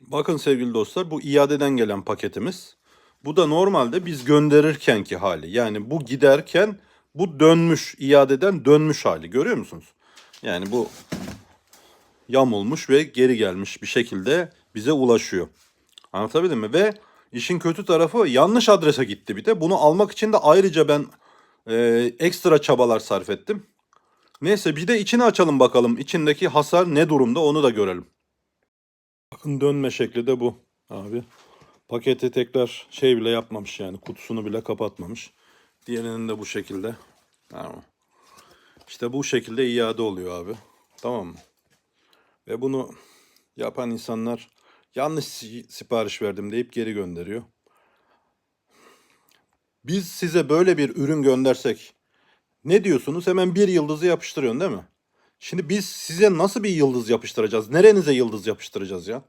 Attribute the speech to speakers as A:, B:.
A: Bakın sevgili dostlar bu iadeden gelen paketimiz. Bu da normalde biz gönderirkenki hali. Yani bu giderken bu dönmüş, iadeden dönmüş hali. Görüyor musunuz? Yani bu yamulmuş ve geri gelmiş bir şekilde bize ulaşıyor. Anlatabildim mi? Ve işin kötü tarafı yanlış adrese gitti bir de. Bunu almak için de ayrıca ben e, ekstra çabalar sarf ettim. Neyse bir de içini açalım bakalım. İçindeki hasar ne durumda onu da görelim. Dönme şekli de bu abi. Paketi tekrar şey bile yapmamış yani kutusunu bile kapatmamış. Diğerinin de bu şekilde. Tamam. İşte bu şekilde iade oluyor abi. Tamam mı? Ve bunu yapan insanlar yanlış si- sipariş verdim deyip geri gönderiyor. Biz size böyle bir ürün göndersek ne diyorsunuz? Hemen bir yıldızı yapıştırıyorsun değil mi? Şimdi biz size nasıl bir yıldız yapıştıracağız? Nerenize yıldız yapıştıracağız ya?